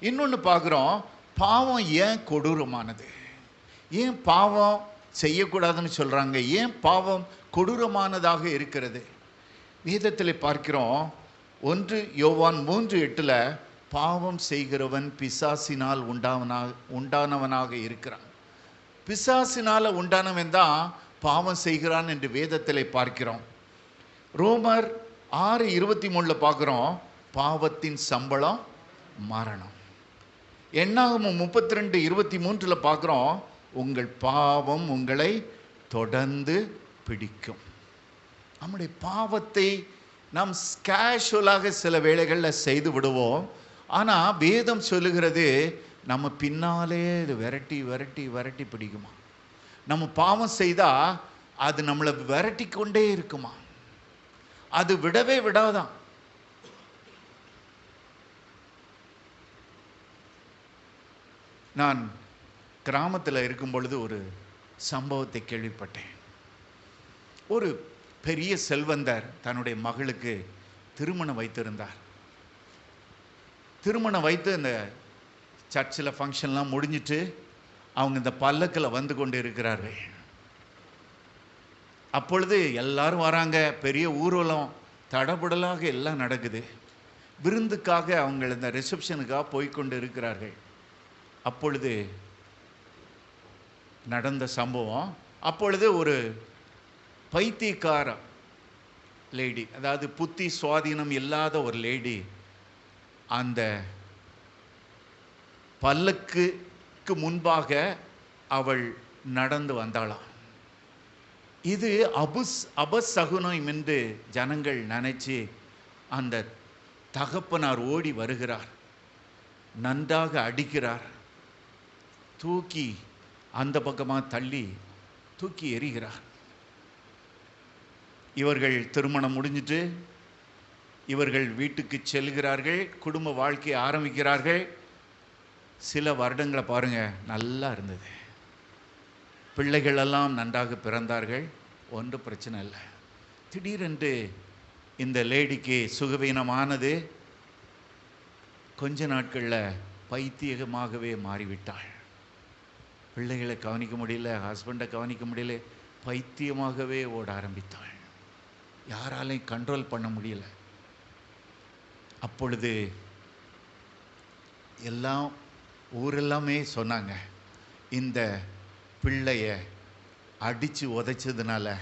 இன்னொன்று பார்க்குறோம் பாவம் ஏன் கொடூரமானது? ஏன் பாவம் செய்யக்கூடாதுன்னு சொல்கிறாங்க ஏன் பாவம் கொடூரமானதாக இருக்கிறது? வேதத்தில் பார்க்கிறோம் ஒன்று யோவான் மூன்று எட்டில் பாவம் செய்கிறவன் பிசாசினால் உண்டாவனாக உண்டானவனாக இருக்கிறான். பிசாசினால் உண்டானவன் தான் பாவம் செய்கிறான் என்று வேதத்தில் பார்க்கிறோம். ரோமர் ஆறு இருபத்தி மூணில் பார்க்குறோம் பாவத்தின் சம்பளம் மரணம். என்னாகும் முப்பத்தி ரெண்டு இருபத்தி மூன்றில் பார்க்குறோம் உங்கள் பாவம் உங்களை தொடர்ந்து பிடிக்கும். நம்முடைய பாவத்தை நாம் கேஷுவலாக சில வேளைகளில் செய்து விடுவோம். ஆனால் வேதம் சொல்லுகிறது நம்ம பின்னாலே இது விரட்டி விரட்டி விரட்டி பிடிக்குமா? நம்ம பாவம் செய்தால் அது நம்மளை விரட்டி கொண்டே இருக்குமா? அது விடவே விடாதான். நான் கிராமத்தில் இருக்கும் பொழுது ஒரு சம்பவத்தை கேள்விப்பட்டேன். ஒரு பெரிய செல்வந்தர் தன்னுடைய மகளுக்கு திருமணம் வைத்திருந்தார். திருமணம் வைத்து இந்த சர்ச்சில் ஃபங்க்ஷன்லாம் முடிஞ்சிட்டு அவங்க இந்த பல்லக்கில் வந்து கொண்டு இருக்கிறார்கள் அப்பொழுது எல்லாரும் வராங்க. பெரிய ஊர்வலம் தடபுடலாக எல்லாம் நடக்குது. விருந்துக்காக அவங்க இந்த ரிசப்ஷனுக்காக போய்க்கொண்டு இருக்கிறார்கள் அப்பொழுது நடந்த சம்பவம். அப்பொழுது ஒரு பைத்தியக்கார லேடி அதாவது புத்தி சுவாதீனம் இல்லாத ஒரு லேடி அந்த பல்லக்குக்கு முன்பாக அவள் நடந்து வந்தாளாம் இது அபுஸ் அபசகுனம் என்று ஜனங்கள் நினைச்சு அந்த தகப்பனார் ஓடி வருகிறார். நன்றாக அடிக்கிறார். தூக்கி அந்த பக்கமாக தள்ளி தூக்கி எறிகிறார். இவர்கள் திருமணம் முடிஞ்சிட்டு இவர்கள் வீட்டுக்கு செல்கிறார்கள் குடும்ப வாழ்க்கையை ஆரம்பிக்கிறார்கள். சில வருடங்களை பாருங்க நல்லா இருந்தது. பிள்ளைகளெல்லாம் நன்றாக பிறந்தார்கள் ஒன்று பிரச்சனை இல்லை. திடீரென்று இந்த லேடிக்கு சுகவீனமானது கொஞ்ச நாட்களில் பைத்தியமாகவே மாறிவிட்டாள். பிள்ளைகளை கவனிக்க முடியல ஹஸ்பண்டை கவனிக்க முடியல பைத்தியமாகவே ஓட ஆரம்பித்தாள். யாராலையும் கண்ட்ரோல் பண்ண முடியல. அப்பொழுது எல்லாம் ஊரெல்லாமே சொன்னாங்க இந்த பிள்ளைய அடித்து உதைச்சதுனால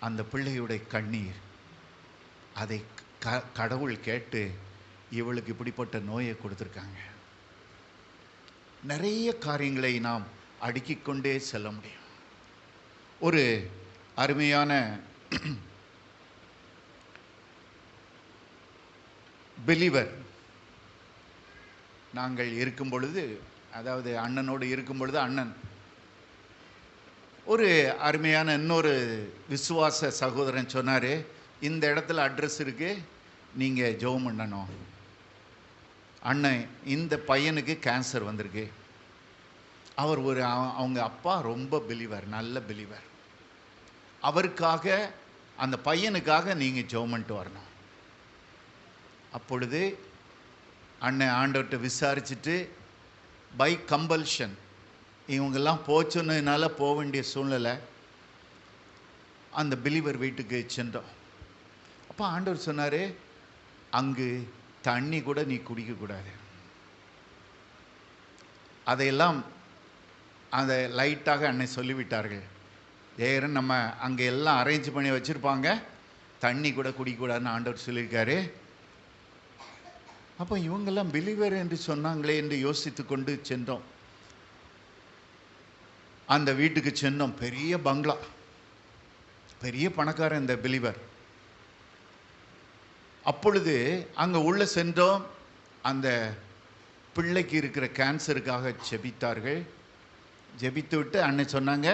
அந்த பிள்ளையுடைய கண்ணீர் அதை க கடவுள் கேட்டு இவளுக்கு இப்படிப்பட்ட நோயை கொடுத்துருக்காங்க. நிறைய காரியங்களை நாம் அடுக்கிக் கொண்டே செல்ல முடியும். ஒரு அருமையான பிலிவர் நாங்கள் இருக்கும் பொழுது அதாவது அண்ணனோடு இருக்கும் பொழுது அண்ணன். ஒரு அருமையான இன்னொரு விசுவாச சகோதரன் சொன்னார் இந்த இடத்துல அட்ரஸ் இருக்குது நீங்கள் ஜெபம் பண்ணணும். அண்ணன் இந்த பையனுக்கு கேன்சர் வந்திருக்கு. அவர் ஒரு அவ- அவங்க அப்பா ரொம்ப பிலிவர் நல்ல பிலிவர் அவருக்காக அந்த பையனுக்காக நீங்கள் ஜெபம் பண்ணிட்டு வரணும். அப்பொழுது அண்ணன் ஆண்டவர்கிட்ட விசாரிச்சுட்டு பை கம்பல்ஷன் இவங்கெல்லாம் போச்சுன்னதுனால போக வேண்டிய சூழ்நிலை அந்த பிலிவர் வீட்டுக்கு சென்றோம். அப்போ ஆண்டவர் சொன்னார் அங்கு தண்ணி கூட நீ குடிக்கக்கூடாது அதையெல்லாம் அதை லைட்டாக அன்னை சொல்லிவிட்டார்கள். ஏறன் நம்ம அங்கே எல்லாம் அரேஞ்ச் பண்ணி வச்சுருப்பாங்க? தண்ணி கூட குடிக்கக்கூடாதுன்னு ஆண்டவர் சொல்லியிருக்காரு. அப்போ இவங்கெல்லாம் பிலீவர் என்று சொன்னாங்களே என்று யோசித்து கொண்டு சென்றோம். அந்த வீட்டுக்கு சென்றோம். பெரிய பங்களா. பெரிய பணக்காரன் இந்த பிலீவர். அப்பொழுது அங்கே உள்ள சென்றோம். அந்த பிள்ளைக்கு இருக்கிற கேன்சருக்காக ஜெபித்தார்கள். ஜெபித்து விட்டு அண்ணன் சொன்னாங்க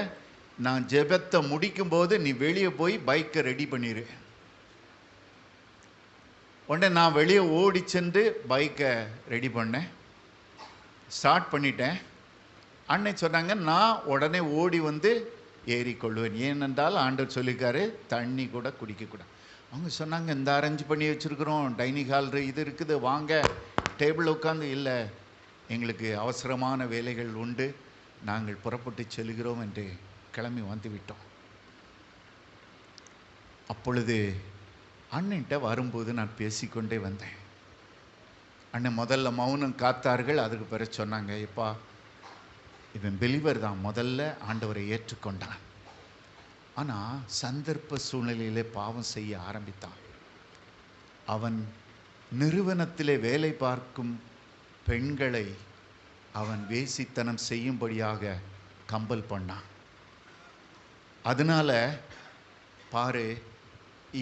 நான் ஜெபத்தை முடிக்கும்போது நீ வெளியே போய் பைக்கை ரெடி பண்ணிடு உடனே நான் வெளியே ஓடி சென்று பைக்கை ரெடி பண்ணேன். ஸ்டார்ட் பண்ணிட்டேன். அன்னை சொன்னாங்க நான் உடனே ஓடி வந்து ஏறிக்கொள்வேன். ஏனென்றால் ஆண்டவர் சொல்லியிருக்காரு தண்ணி கூட குடிக்கக்கூடாது. அவங்க சொன்னாங்க இந்த அரேஞ்ச் பண்ணி வச்சுருக்குறோம். டைனிங் ஹால் இது இருக்குது. வாங்க. டேபிள் உட்காந்து இல்லை எங்களுக்கு அவசரமான வேலைகள் உண்டு. நாங்கள் புறப்பட்டு செல்கிறோம் என்று கிளம்பி வந்து விட்டோம். அப்பொழுது அண்ணன்கிட்ட வரும்போது நான் பேசிக்கொண்டே வந்தேன். அண்ணன் முதல்ல மௌனம் காத்தார்கள். அதுக்கு பிறகு சொன்னாங்க எப்பா இவன் பெலிவர் தான் முதல்ல ஆண்டவரை ஏற்றுக்கொண்டான். ஆனால் சந்தர்ப்ப சூழ்நிலையிலே பாவம் செய்ய ஆரம்பித்தான். அவன் நிறுவனத்திலே வேலை பார்க்கும் பெண்களை அவன் வேசித்தனம் செய்யும்படியாக கம்பல் பண்ணான். அதனால பாரு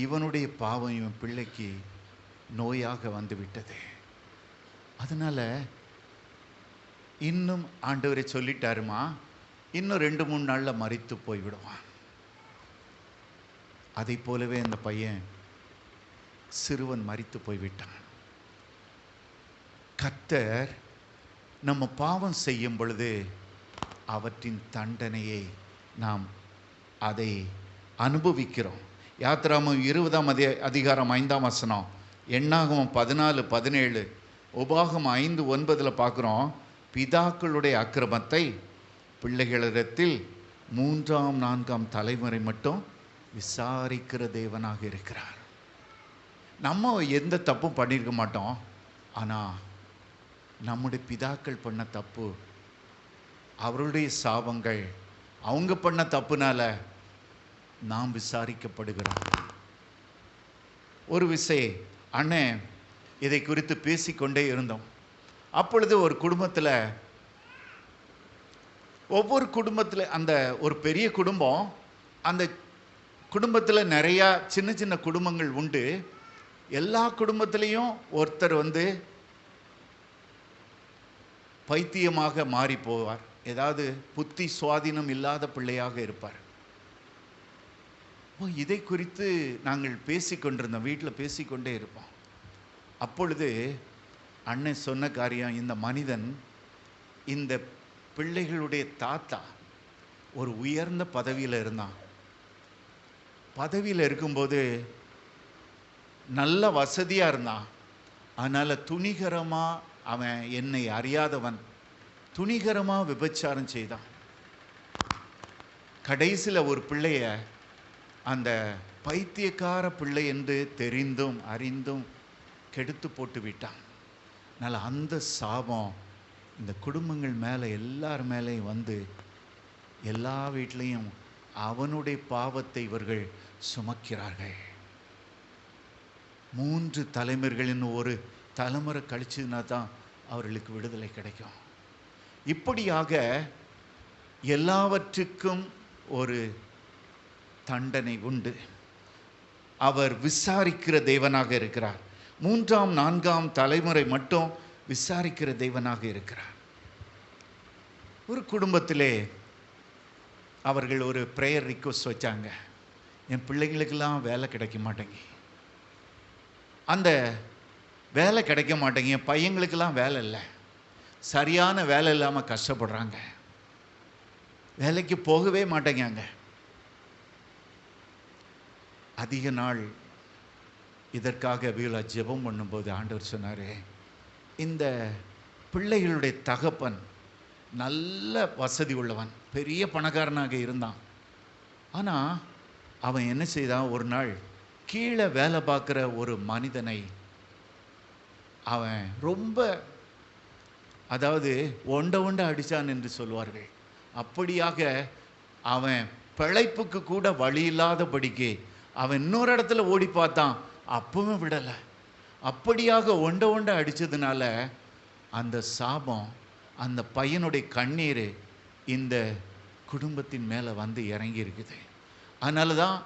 இவனுடைய பாவம் இவன் பிள்ளைக்கு நோயாக வந்துவிட்டது. அதனால் இன்னும் ஆண்டவரை சொல்லிட்டாருமா இன்னும் ரெண்டு மூணு நாளில் மறித்து போய்விடுவான். அதை போலவே அந்த பையன் சிறுவன் மறித்து போய்விட்டான். கத்தர் நம்ம பாவம் செய்யும் பொழுது அவற்றின் தண்டனையை நாம் அதை அனுபவிக்கிறோம். யாத்திராமம் இருபதாம் அதி அதிகாரம் ஐந்தாம் வசனம் எண்ணாகமம் பதினாலு பதினேழு உபாகம் ஐந்து ஒன்பதில் பார்க்குறோம் பிதாக்களுடைய அக்கிரமத்தை பிள்ளைகளிடத்தில் மூன்றாம் நான்காம் தலைமுறை மட்டும் விசாரிக்கிற தேவனாக இருக்கிறார். நம்ம எந்த தப்பும் பண்ணியிருக்க மாட்டோம். ஆனால் நம்முடைய பிதாக்கள் பண்ண தப்பு அவருடைய சாபங்கள் அவங்க பண்ண தப்புனால நாம் விசாரிக்கப்படுகிறோம். ஒரு விசை அண்ணன் இதை குறித்து பேசிக்கொண்டே இருந்தோம். அப்பொழுது ஒரு குடும்பத்தில் ஒவ்வொரு குடும்பத்தில் அந்த ஒரு பெரிய குடும்பம் அந்த குடும்பத்தில் நிறையா சின்ன சின்ன குடும்பங்கள் உண்டு. எல்லா குடும்பத்திலையும் ஒருத்தர் வந்து பைத்தியமாக மாறி போவார். ஏதாவது புத்தி சுவாதீனம் இல்லாத பிள்ளையாக இருப்பார். ஓ இதை குறித்து நாங்கள் பேசிக்கொண்டிருந்தோம் வீட்டில் பேசிக்கொண்டே இருப்போம். அப்பொழுது அண்ணன் சொன்ன காரியம் இந்த மனிதன் இந்த பிள்ளைகளுடைய தாத்தா ஒரு உயர்ந்த பதவியில் இருந்தான். பதவியில் இருக்கும்போது நல்ல வசதியாக இருந்தான். அதனால் துணிகரமாக அவன் என்னை அறியாதவன். துணிகரமாக விபச்சாரம் செய்தான். கடைசியில் ஒரு பிள்ளைய அந்த பைத்தியக்கார பிள்ளை என்று தெரிந்தும் அறிந்தும் கெடுத்து போட்டு விட்டான். அதனால் அந்த சாபம் இந்த குடும்பங்கள் மேலே எல்லார் மேலேயும் வந்து எல்லா வீட்லேயும் அவனுடைய பாவத்தை இவர்கள் சுமக்கிறார்கள். மூன்று தலைமுறைகளின் ஒரு தலைமுறை கழிச்சதுனா தான் அவர்களுக்கு விடுதலை கிடைக்கும். இப்படியாக எல்லாவற்றுக்கும் ஒரு தண்டனை உண்டு. அவர் விசாரிக்கிற தேவனாக இருக்கிறார். மூன்றாம் நான்காம் தலைமுறை மட்டும் விசாரிக்கிற தேவனாக இருக்கிறார். ஒரு குடும்பத்திலே அவர்கள் ஒரு ப்ரேயர் ரிக்வஸ்ட் வச்சாங்க. என் பிள்ளைங்களுக்கெல்லாம் வேலை கிடைக்க மாட்டேங்கி. அந்த வேலை கிடைக்க மாட்டேங்க என் பையங்களுக்கெல்லாம் வேலை இல்லை. சரியான வேலை இல்லாமல் கஷ்டப்படுறாங்க. வேலைக்கு போகவே மாட்டேங்காங்க அதிக நாள் இதற்காக வீலா ஜெபம் பண்ணும்போது ஆண்டவர் சொன்னார் இந்த பிள்ளைகளுடைய தகப்பன் நல்ல வசதி உள்ளவன். பெரிய பணக்காரனாக இருந்தான். ஆனால் அவன் என்ன செய்தான்? ஒரு நாள் கீழே வேலை பார்க்குற ஒரு மனிதனை அவன் ரொம்ப அதாவது ஒண்ட ஒண்ட அடித்தான் என்று சொல்வார்கள். அப்படியாக அவன் பிழைப்புக்கு கூட வழி இல்லாதபடிக்கு அவன் இன்னொரு இடத்துல ஓடி பார்த்தான். அப்பவும் விடலை. அப்படியாக ஒண்ட ஒண்ட அடித்ததுனால அந்த சாபம் அந்த பையனுடைய கண்ணீர் இந்த குடும்பத்தின் மேலே வந்து இறங்கி இருக்குது அதனால தான்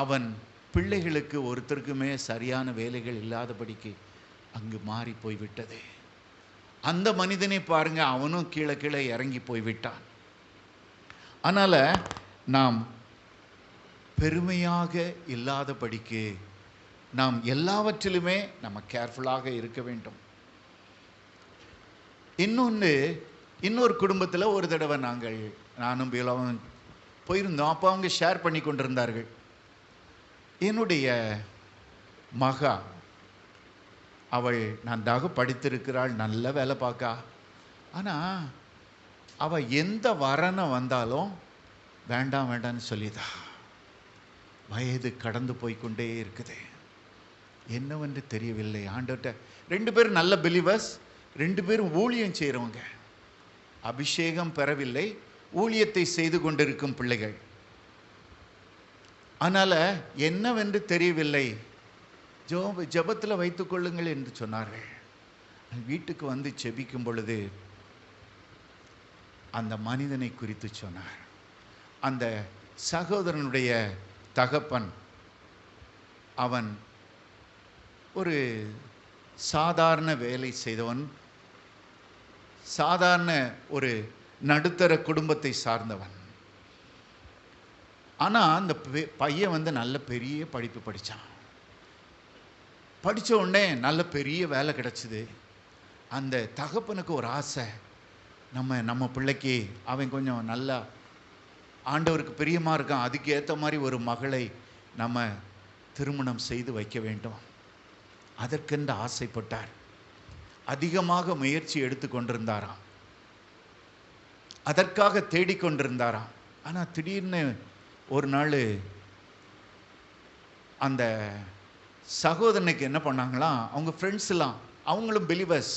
அவன் பிள்ளைகளுக்கு ஒருத்தருக்குமே சரியான வேலைகள் இல்லாதபடிக்கு அங்கு மாறி போய்விட்டது. அந்த மனிதனை பாருங்க அவனும் கீழே கீழே இறங்கி போய்விட்டான். அதனால் நாம் பெருமையாக இல்லாதபடிக்கு நாம் எல்லாவற்றிலுமே நம்ம கேர்ஃபுல்லாக இருக்க வேண்டும். இன்னொன்று இன்னொரு குடும்பத்தில் ஒரு தடவை நாங்கள் நானும் பீலாவும் போயிருந்தோம். அப்போ அவங்க ஷேர் பண்ணி கொண்டிருந்தார்கள். என்னுடைய மகா அவள் நன்றாக படித்திருக்கிறாள் நல்ல வேலை பார்க்கா. ஆனால் அவள் எந்த வரனை வந்தாலும் வேண்டாம் வேண்டாம்னு சொல்லிதா. வயது கடந்து போய்க்கொண்டே இருக்குது. என்னவென்று தெரியவில்லை. ஆண்டவர்கிட்ட ரெண்டு பேரும் நல்ல பிலிவர்ஸ் ரெண்டு பேரும் ஊழியம் செய்கிறவங்க அபிஷேகம் பெறவில்லை ஊழியத்தை செய்து கொண்டிருக்கும் பிள்ளைகள். அதனால் என்னவென்று தெரியவில்லை. ஜோ ஜபத்தில் வைத்துக்கொள்ளுங்கள் என்று சொன்னார்கள். வீட்டுக்கு வந்து செபிக்கும் பொழுது அந்த மனிதனை குறித்து சொன்னார். அந்த சகோதரனுடைய தகப்பன் அவன் ஒரு சாதாரண வேலை செய்தவன் சாதாரண ஒரு நடுத்தர குடும்பத்தை சார்ந்தவன். ஆனால் அந்த பையன் வந்து நல்ல பெரிய படிப்பு படித்தான் படித்த உடனே நல்ல பெரிய வேலை கிடச்சிது. அந்த தகப்பனுக்கு ஒரு ஆசை நம்ம நம்ம பிள்ளைக்கு அவன் கொஞ்சம் நல்லா ஆண்டவருக்கு பிரியமாக இருக்கான். அதுக்கு ஏற்ற மாதிரி ஒரு மகளை நம்ம திருமணம் செய்து வைக்க வேண்டும். அதற்கென்று ஆசைப்பட்டார். அதிகமாக முயற்சி எடுத்து கொண்டிருந்தாராம். அதற்காக தேடிக்கொண்டிருந்தாராம் ஆனால் திடீர்னு ஒரு நாள் அந்த சகோதரனுக்கு என்ன பண்ணாங்களாம் அவங்க ஃப்ரெண்ட்ஸ்லாம் அவங்களும் பிலிவர்ஸ்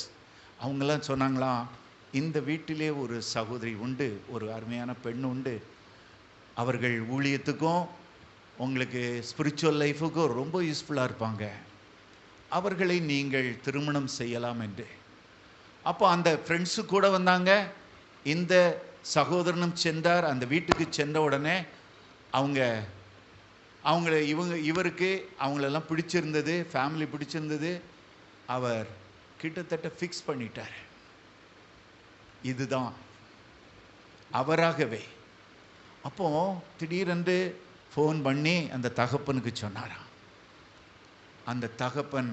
அவங்களாம் சொன்னாங்களாம் இந்த வீட்டிலே ஒரு சகோதரி உண்டு ஒரு அருமையான பெண் உண்டு. அவர்கள் ஊழியத்துக்கும் உங்களுக்கு ஸ்பிரிச்சுவல் லைஃபுக்கும் ரொம்ப யூஸ்ஃபுல்லாக இருப்பாங்க. அவர்களை நீங்கள் திருமணம் செய்யலாம் என்று. அப்போ அந்த ஃப்ரெண்ட்ஸு கூட வந்தாங்க. இந்த சகோதரனும் சென்றார். அந்த வீட்டுக்கு சென்ற உடனே அவங்க அவங்கள இவங்க இவருக்கு அவங்களெல்லாம் பிடிச்சிருந்தது ஃபேமிலி பிடிச்சிருந்தது. அவர் கிட்டத்தட்ட ஃபிக்ஸ் பண்ணிட்டார். இதுதான் அவராகவே. அப்போ திடீரென்று ஃபோன் பண்ணி அந்த தகப்பனுக்கு சொன்னாராம். அந்த தகப்பன்.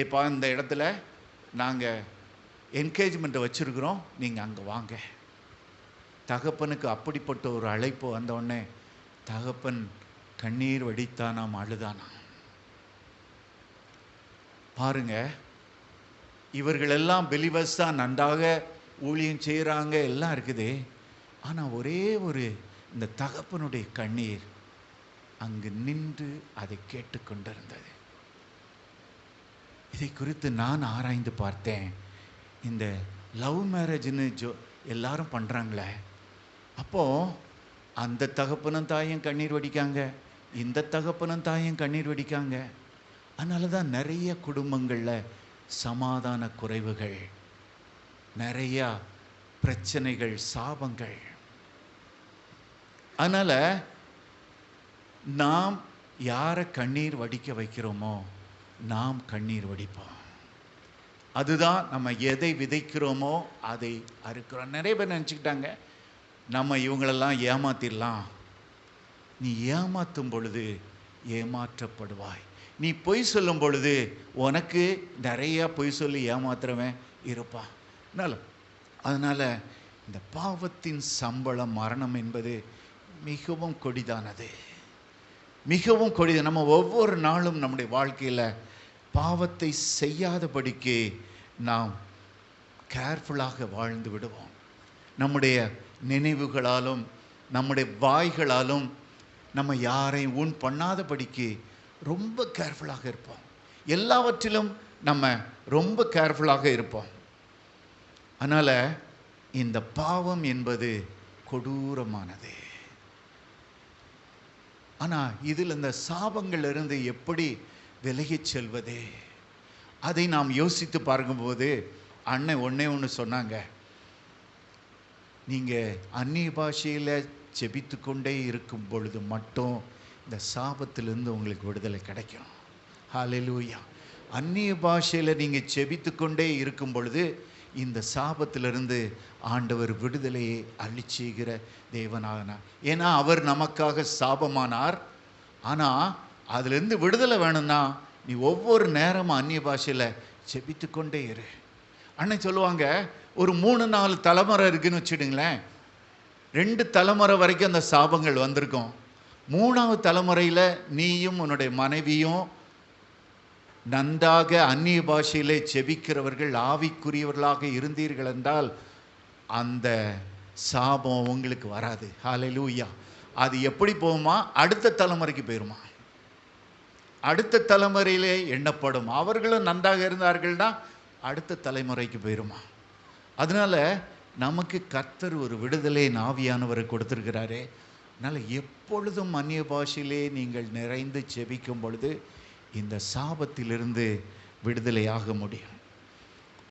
ஏப்பா இந்த இடத்துல நாங்கள் என்கேஜ்மெண்ட்டை வச்சுருக்குறோம். நீங்கள் அங்கே வாங்க. தகப்பனுக்கு அப்படிப்பட்ட ஒரு அழைப்பு வந்த தகப்பன் கண்ணீர் வடித்தானாம் அழுதானாம் பாருங்க இவர்களெல்லாம் பிலிவர்ஸ் தான் நன்றாக ஊழியம் செய்கிறாங்க எல்லாம் இருக்குது. ஆனால் ஒரே ஒரு இந்த தகப்பனுடைய கண்ணீர் அங்கு நின்று அதை கேட்டுக்கொண்டிருந்தது இதை குறித்து நான் ஆராய்ந்து பார்த்தேன். இந்த லவ் மேரேஜ்னு ஜோ எல்லாரும் பண்ணுறாங்களே அப்போது அந்த தகப்பனும் தாயும் கண்ணீர் வடிக்காங்க. இந்த தகப்பனும் தாயும் கண்ணீர் வடிக்காங்க. அதனால தான் நிறைய குடும்பங்களில் சமாதான குறைவுகள் நிறையா பிரச்சனைகள் சாபங்கள். அதனால் நாம் யாரை கண்ணீர் வடிக்க வைக்கிறோமோ நாம் கண்ணீர் வடிப்போம். அதுதான் நம்ம எதை விதைக்கிறோமோ அதை அறுக்கிறோம். நிறைய பேர் நினச்சிக்கிட்டாங்க நம்ம இவங்களெல்லாம் ஏமாத்திடலாம். நீ ஏமாத்தும் பொழுது ஏமாற்றப்படுவாய். நீ பொய் சொல்லும் பொழுது உனக்கு நிறைய பொய் சொல்லி ஏமாத்துறவன் இருப்பான். நல்ல அதனால் இந்த பாவத்தின் சம்பளம் மரணம் என்பது மிகவும் கொடிதானது. மிகவும் கொடிது. நம்ம ஒவ்வொரு நாளும் நம்முடைய வாழ்க்கையில் பாவத்தை செய்யாதபடிக்கு நாம் கேர்ஃபுல்லாக வாழ்ந்து விடுவோம். நம்முடைய நினைவுகளாலும் நம்முடைய வாய்களாலும் நம்ம யாரையும் ஊன் பண்ணாதபடிக்கு ரொம்ப கேர்ஃபுல்லாக இருப்போம். எல்லாவற்றிலும் நம்ம ரொம்ப கேர்ஃபுல்லாக இருப்போம். அதனால் இந்த பாவம் என்பது கொடூரமானது. ஆனால் இதில் இந்த சாபங்களிலிருந்து எப்படி விலகிச் செல்வது? அதை நாம் யோசித்து பார்க்கும்போது அண்ணன் ஒன்றே ஒன்று சொன்னாங்க. நீங்கள் அந்நிய பாஷையில் செபித்து கொண்டே இருக்கும் பொழுது மட்டும் இந்த சாபத்திலிருந்து உங்களுக்கு விடுதலை கிடைக்கும். ஹாலெலூயா அந்நிய பாஷையில் நீங்கள் செபித்து கொண்டே இருக்கும் பொழுது இந்த சாபத்திலிருந்து ஆண்டவர் விடுதலையை அள்ளிச் செய்கிற தேவனாகனார் ஏன்னா அவர் நமக்காக சாபமானார். ஆனால் அதுலேருந்து விடுதலை வேணும்னா நீ ஒவ்வொரு நேரமும் அந்நிய பாஷையில் செபித்து கொண்டே இரு. அண்ணன் சொல்லுவாங்க ஒரு மூணு நாலு தலைமுறை இருக்குன்னு வச்சுடுங்களேன். ரெண்டு தலைமுறை வரைக்கும் அந்த சாபங்கள் வந்திருக்கும். மூணாவது தலைமுறையில் நீயும் உன்னுடைய மனைவியும் நன்றாக அந்நிய பாஷையிலே செபிக்கிறவர்கள் ஆவிக்குரியவர்களாக இருந்தீர்கள் என்றால் அந்த சாபம் உங்களுக்கு வராது. ஹாலலூயா அது எப்படி போகுமா? அடுத்த தலைமுறைக்கு போயிருமா? அடுத்த தலைமுறையிலே எண்ணப்படும். அவர்களும் நன்றாக இருந்தார்கள்னா அடுத்த தலைமுறைக்கு போயிருமா? அதனால நமக்கு கர்த்தர் ஒரு விடுதலை நாவியானவரை கொடுத்துருக்கிறாரே. அதனால் எப்பொழுதும் அந்நிய பாஷையிலே நீங்கள் நிறைந்து செபிக்கும் பொழுது இந்த சாபத்திலிருந்து விடுதலையாக முடியும்.